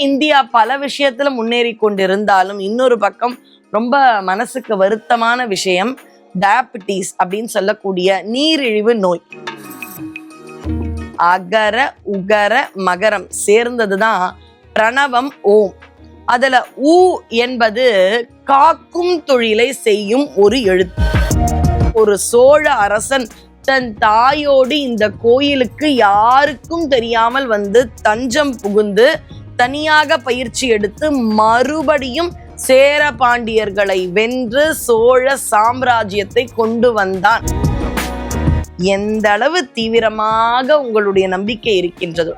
India பல விஷயத்துல முன்னேறி கொண்டிருந்தாலும் இன்னொரு பக்கம் ரொம்ப மனசுக்கு வருத்தமான விஷயம் டயபிட்டிஸ் அப்படின்னு சொல்லக்கூடிய நீரிழிவு நோய். அகர உகர மகரம் சேர்ந்ததுதான் பிரணவம் ஓம். அதுல ஊ என்பது காக்கும் தொழிலை செய்யும் ஒரு எழுத்து. ஒரு சோழ அரசன் தன் தாயோடு இந்த கோயிலுக்கு யாருக்கும் தெரியாமல் வந்து தஞ்சம் புகுந்து தனியாக பயிற்சி எடுத்து மறுபடியும் சேர பாண்டியர்களை வென்று சோழ சாம்ராஜ்யத்தை கொண்டு வந்தான். எந்த அளவு தீவிரமாக உங்களுடைய நம்பிக்கை இருக்கின்றதோ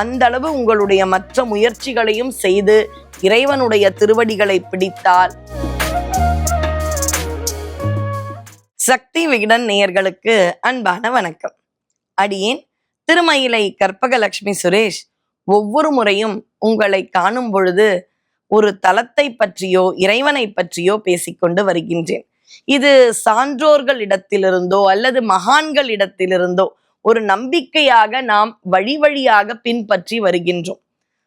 அந்த அளவு உங்களுடைய மற்ற முயற்சிகளையும் செய்து இறைவனுடைய திருவடிகளை பிடித்தால் சக்தி விகடன் நேயர்களுக்கு அன்பான வணக்கம். அடியேன் திருமயிலை கற்பகலட்சுமி சுரேஷ் ஒவ்வொரு முறையும் உங்களை காணும் பொழுது ஒரு தலத்தை பற்றியோ இறைவனை பற்றியோ பேசிக்கொண்டு வருகின்றேன். இது சான்றோர்களிடத்திலிருந்தோ அல்லது மகான்களிடத்திலிருந்தோ ஒரு நம்பிக்கையாக நாம் வழி வழியாக பின்பற்றி வருகின்றோம்.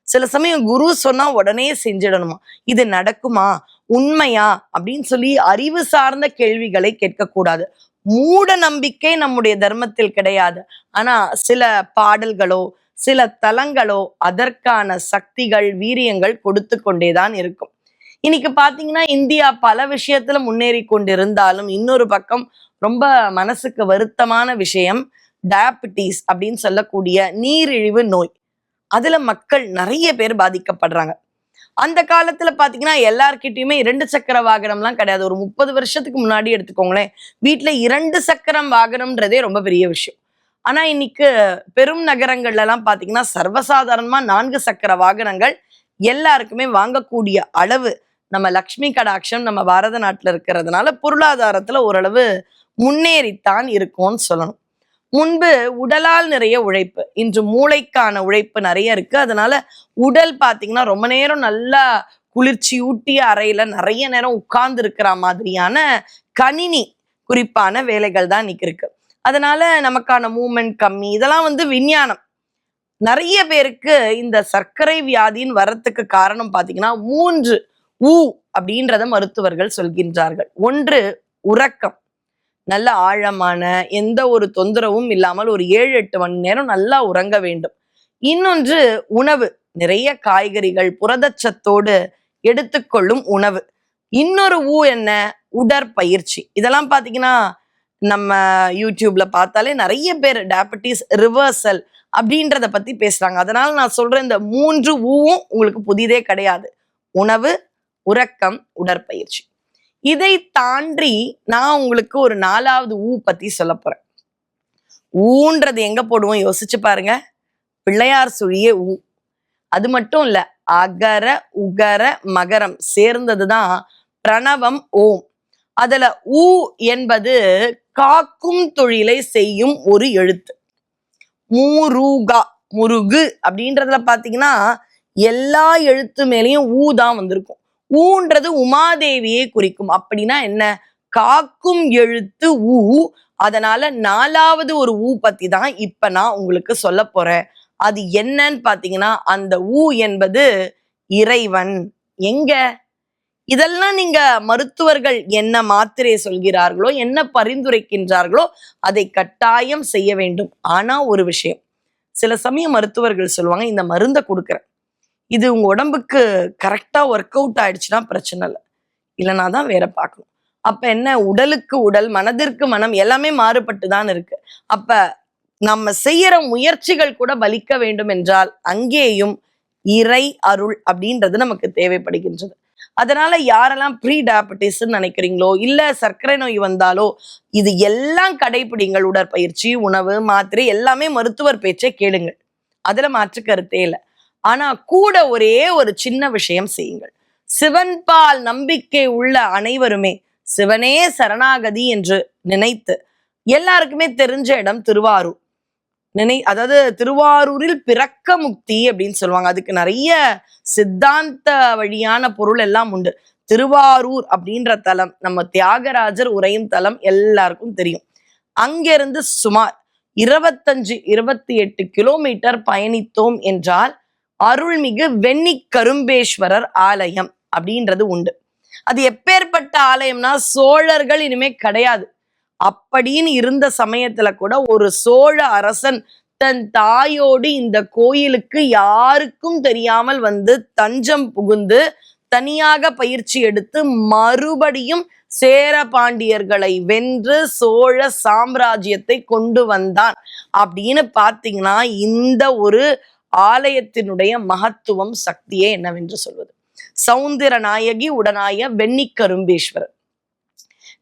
சில சமயம் குரு சொன்னா உடனே செஞ்சிடணுமா? இது நடக்குமா? உண்மையா? அப்படின்னு சொல்லி அறிவு சார்ந்த கேள்விகளை கேட்கக்கூடாது. மூட நம்பிக்கை நம்முடைய தர்மத்தில் கிடையாது. ஆனா சில பாடல்களோ சில தலங்களோ அதற்கான சக்திகள் வீரியங்கள் கொடுத்து கொண்டேதான் இருக்கும். இன்னைக்கு பாத்தீங்கன்னா இந்தியா பல விஷயத்துல முன்னேறி கொண்டிருந்தாலும் இன்னொரு பக்கம் ரொம்ப மனசுக்கு வருத்தமான விஷயம் டயபிட்டிஸ் அப்படின்னு சொல்லக்கூடிய நீரிழிவு நோய். அதுல மக்கள் நிறைய பேர் பாதிக்கப்படுறாங்க. அந்த காலத்துல பாத்தீங்கன்னா எல்லார்கிட்டயுமே இரண்டு சக்கர வாகனம்லாம் கிடையாது. ஒரு முப்பது வருஷத்துக்கு முன்னாடி எடுத்துக்கோங்களேன் வீட்டுல இரண்டு சக்கரம் வாகனம்ன்றதே ரொம்ப பெரிய விஷயம். ஆனா இன்னைக்கு பெரும் நகரங்கள்ல எல்லாம் பாத்தீங்கன்னா சர்வசாதாரணமா நான்கு சக்கர வாகனங்கள் எல்லாருக்குமே வாங்கக்கூடிய அளவு நம்ம லக்ஷ்மி கடாட்சம் நம்ம பாரத நாட்டுல இருக்கிறதுனால பொருளாதாரத்துல ஓரளவு முன்னேறித்தான் இருக்கும்னு சொல்லணும். முன்பு உடலால் நிறைய உழைப்பு இன்று மூளைக்கான உழைப்பு நிறைய இருக்கு. அதனால உடல் பாத்தீங்கன்னா ரொம்ப நேரம் நல்லா குளிர்ச்சியூட்டிய அறையில நிறைய நேரம் உட்கார்ந்து இருக்கிற மாதிரியான கணினி குறிப்பான வேலைகள் தான் இன்னைக்கு இருக்கு. அதனால நமக்கான மூமெண்ட் கம்மி. இதெல்லாம் வந்து விஞ்ஞானம். நிறைய பேருக்கு இந்த சர்க்கரை வியாதியின் வரத்துக்கு காரணம் பார்த்தீங்கன்னா மூன்று ஊ அப்படின்றத மருத்துவர்கள் சொல்கின்றார்கள். ஒன்று உறக்கம். நல்ல ஆழமான எந்த ஒரு தொந்தரவும் இல்லாமல் ஒரு ஏழு எட்டு மணி நேரம் நல்லா உறங்க வேண்டும். இன்னொன்று உணவு. நிறைய காய்கறிகள் புரதச்சத்தோடு எடுத்துக்கொள்ளும் உணவு. இன்னொரு ஊ என்ன? உடற்பயிற்சி. இதெல்லாம் பார்த்தீங்கன்னா நம்ம யூடியூப்ல பார்த்தாலே நிறைய பேர் டயபிட்டிஸ் ரிவர்சல் அப்படின்றத பத்தி பேசுறாங்க. அதனால நான் சொல்ற இந்த மூன்று ஊவும் உங்களுக்கு புதிதே கிடையாது. உணவு உறக்கம் உடற்பயிற்சி. இதை தாண்டி நான் உங்களுக்கு ஒரு நாலாவது ஊ பத்தி சொல்ல போறேன். ஊன்றது எங்க போடுவோம்? யோசிச்சு பாருங்க. பிள்ளையார் சுழியே ஊ. அது மட்டும் இல்ல அகர உகர மகரம் சேர்ந்ததுதான் பிரணவம் ஓம். அதுல ஊ என்பது காக்கும் தொழிலை செய்யும் ஒரு எழுத்து. மூருகா முருகு அப்படின்றதுல பாத்தீங்கன்னா எல்லா எழுத்து மேலேயும் ஊ தான் வந்திருக்கும். ஊன்றது உமாதேவியை குறிக்கும். அப்படின்னா என்ன? காக்கும் எழுத்து ஊ. அதனால நாலாவது ஒரு ஊ பத்தி தான் இப்ப நான் உங்களுக்கு சொல்ல போறேன். அது என்னன்னு பாத்தீங்கன்னா அந்த ஊ என்பது இறைவன். எங்க? இதெல்லாம் நீங்க மருத்துவர்கள் என்ன மாத்திரை சொல்கிறார்களோ என்ன பரிந்துரைக்கின்றார்களோ அதை கட்டாயம் செய்ய வேண்டும். ஆனா ஒரு விஷயம். சில சமயம் மருத்துவர்கள் சொல்லுவாங்க இந்த மருந்தை கொடுக்குறேன். இது உங்க உடம்புக்கு கரெக்டா ஒர்க் அவுட் ஆயிடுச்சுன்னா பிரச்சனை இல்லை. இல்லைனா தான் வேற பார்க்கணும். அப்ப என்ன உடலுக்கு உடல் மனதிற்கு மனம் எல்லாமே மாறுபட்டு தான் இருக்கு. அப்ப நம்ம செய்யற முயற்சிகள் கூட பலிக்க வேண்டும் என்றால் அங்கேயும் இறை அருள் அப்படின்றது நமக்கு தேவைப்படுகின்றது. அதனால யாரெல்லாம் ப்ரீ டயபிட்டிஸ் நினைக்கிறீங்களோ இல்ல சர்க்கரை நோய் வந்தாலோ இது எல்லாம் கடைபிடிங்கள். உடற்பயிற்சி உணவு மாத்திரை எல்லாமே மருத்துவர் பேச்சை கேளுங்கள். அதுல மாற்று கருத்தே இல்லை. ஆனா கூட ஒரே ஒரு சின்ன விஷயம் செய்யுங்கள். சிவன்பால் நம்பிக்கை உள்ள அனைவருமே சிவனே சரணாகதி என்று நினைத்து எல்லாருக்குமே தெரிஞ்ச இடம் திருவாரூர். நினை அதாவது திருவாரூரில் பிறக்க முக்தி அப்படின்னு சொல்லுவாங்க. அதுக்கு நிறைய சித்தாந்த வழியான பொருள் எல்லாம் உண்டு. திருவாரூர் அப்படின்ற தலம் நம்ம தியாகராஜர் உரையும் தலம் எல்லாருக்கும் தெரியும். அங்கிருந்து சுமார் இருபத்தஞ்சு இருபத்தி எட்டு கிலோமீட்டர் பயணித்தோம் என்றால் அருள்மிகு வெண்ணி கரும்பேஸ்வரர் ஆலயம் அப்படின்றது உண்டு. அது எப்பேற்பட்ட ஆலயம்னா சோழர்கள் இனிமே கிடையாது. அப்படின்னு இருந்த சமயத்துல கூட ஒரு சோழ அரசன் தன் தாயோடு இந்த கோயிலுக்கு யாருக்கும் தெரியாமல் வந்து தஞ்சம் புகுந்து தனியாக பயிற்சி எடுத்து மறுபடியும் சேர பாண்டியர்களை வென்று சோழ சாம்ராஜ்யத்தை கொண்டு வந்தான். அப்படின்னு பாத்தீங்கன்னா இந்த ஒரு ஆலயத்தினுடைய மகத்துவம் சக்தியே என்னவென்று சொல்வது. சௌந்தர நாயகி உடனாய வெண்ணிக்கரும்பேஸ்வரர்.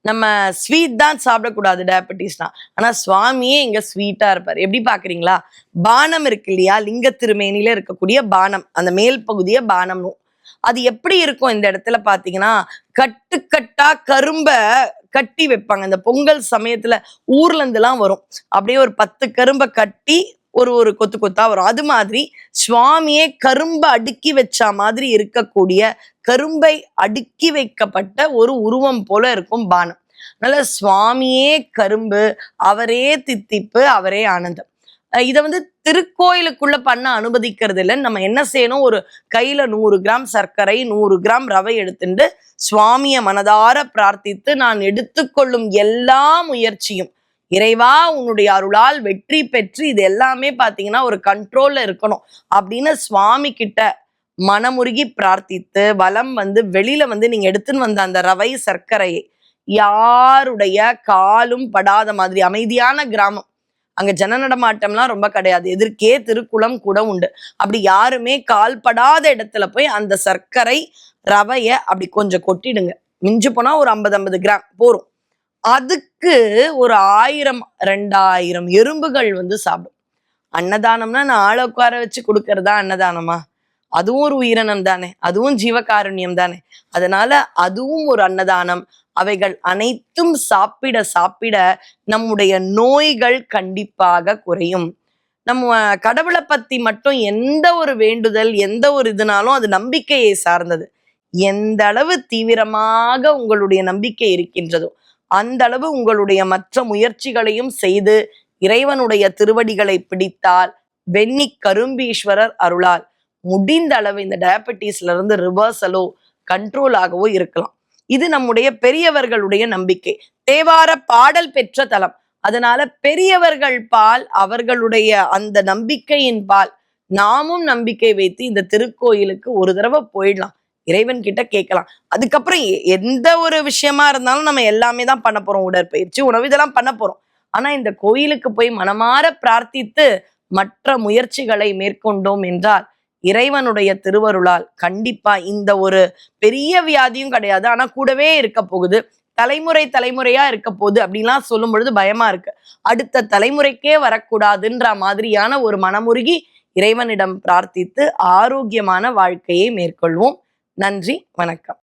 நம்ம ஸ்வீட் தான் சாப்பிடக்கூடாது டயபெட்டிஸ்னா ஆனால் சுவாமியே இங்க ஸ்வீட்டா இருப்பார். எப்படி பாக்குறீங்களா பானம் இருக்கு இல்லையா? லிங்க திருமேனில இருக்கக்கூடிய பானம். அந்த மேல் பகுதிய பானம்னு. அது எப்படி இருக்கும் இந்த இடத்துல பாத்தீங்கன்னா கட்டுக்கட்டா கரும்ப கட்டி வைப்பாங்க. இந்த பொங்கல் சமயத்துல ஊர்ல இருந்துலாம் வரும். அப்படியே ஒரு பத்து கரும்பை கட்டி ஒரு ஒரு கொத்து கொத்தா வரும். அது மாதிரி சுவாமியே கரும்பை அடுக்கி வச்ச மாதிரி இருக்கக்கூடிய கரும்பை அடுக்கி வைக்கப்பட்ட ஒரு உருவம் போல இருக்கும் பானம். அதனால சுவாமியே கரும்பு அவரே தித்திப்பு அவரே ஆனந்தம். இதை வந்து திருக்கோயிலுக்குள்ள பண்ண அனுமதிக்கிறது இல்லை நம்ம என்ன செய்யணும்? ஒரு கையில நூறு கிராம் சர்க்கரை நூறு கிராம் ரவை எடுத்துட்டு சுவாமியை மனதார பிரார்த்தித்து நான் எடுத்துக்கொள்ளும் எல்லா முயற்சியும் இறைவா உன்னுடைய அருளால் வெற்றி பெற்று இது எல்லாமே பார்த்தீங்கன்னா ஒரு கண்ட்ரோல்ல இருக்கணும் அப்படின்னு சுவாமி கிட்ட மனமுருகி பிரார்த்தித்து வலம் வந்து வெளியில வந்து நீங்க எடுத்துன்னு வந்த அந்த ரவை சர்க்கரையை யாருடைய காலும் படாத மாதிரி அமைதியான கிராமம். அங்க ஜன நடமாட்டம்லாம் ரொம்ப கிடையாது. எதிர்க்கே திருக்குளம் கூட உண்டு. அப்படி யாருமே கால் படாத இடத்துல போய் அந்த சர்க்கரை ரவைய அப்படி கொஞ்சம் கொட்டிடுங்க. மிஞ்சு போனா ஒரு ஐம்பது ஐம்பது கிராம் போரும். அதுக்கு ஒரு ஆயிரம் ரெண்டாயிரம் எறும்புகள் வந்து சாப்பிடும். அன்னதானம்னா நான் ஆளை உட்கார வச்சு கொடுக்கறதா அன்னதானமா? அதுவும் ஒரு உயிரினம் தானே. அதுவும் ஜீவகாருண்யம் தானே. அதனால அதுவும் ஒரு அன்னதானம். அவைகள் அனைத்தும் சாப்பிட சாப்பிட நம்முடைய நோய்கள் கண்டிப்பாக குறையும். நம்ம கடவுளை பத்தி மட்டும் எந்த ஒரு வேண்டுதல் எந்த ஒரு இதுனாலும் அது நம்பிக்கையை சார்ந்தது. எந்த அளவு தீவிரமாக உங்களுடைய நம்பிக்கை இருக்கின்றதோ அந்த அளவு உங்களுடைய மற்ற முயற்சிகளையும் செய்து இறைவனுடைய திருவடிகளை பிடித்தால் வெண்ணி கரும்பீஸ்வரர் அருளால் முடிந்த அளவு இந்த டயபெட்டிஸ்ல இருந்து ரிவர்சலோ கண்ட்ரோல் ஆகவோ இருக்கலாம். இது நம்முடைய பெரியவர்களுடைய நம்பிக்கை. தேவார பாடல் பெற்ற தலம். அதனால பெரியவர்கள் பால் அவர்களுடைய அந்த நம்பிக்கையின் பால் நாமும் நம்பிக்கை வைத்து இந்த திருக்கோயிலுக்கு ஒரு தடவை போயிடலாம். இறைவன் கிட்ட கேட்கலாம். அதுக்கப்புறம் எ- எந்த ஒரு விஷயமா இருந்தாலும் நம்ம எல்லாமே தான் பண்ண போறோம். உடற்பயிற்சி உணவு இதெல்லாம் பண்ண போறோம். ஆனா இந்த கோயிலுக்கு போய் மனமாற பிரார்த்தித்து மற்ற முயற்சிகளை மேற்கொண்டோம் என்றால் இறைவனுடைய திருவருளால் கண்டிப்பா இந்த ஒரு பெரிய வியாதியும் கிடையாது. ஆனா கூடவே இருக்க போகுது. தலைமுறை தலைமுறையா இருக்க போகுது அப்படின்லாம் சொல்லும் பொழுது பயமா இருக்கு. அடுத்த தலைமுறைக்கே வரக்கூடாதுன்ற மாதிரியான ஒரு மனமுருகி இறைவனிடம் பிரார்த்தித்து ஆரோக்கியமான வாழ்க்கையை மேற்கொள்வோம். நன்றி வணக்கம்.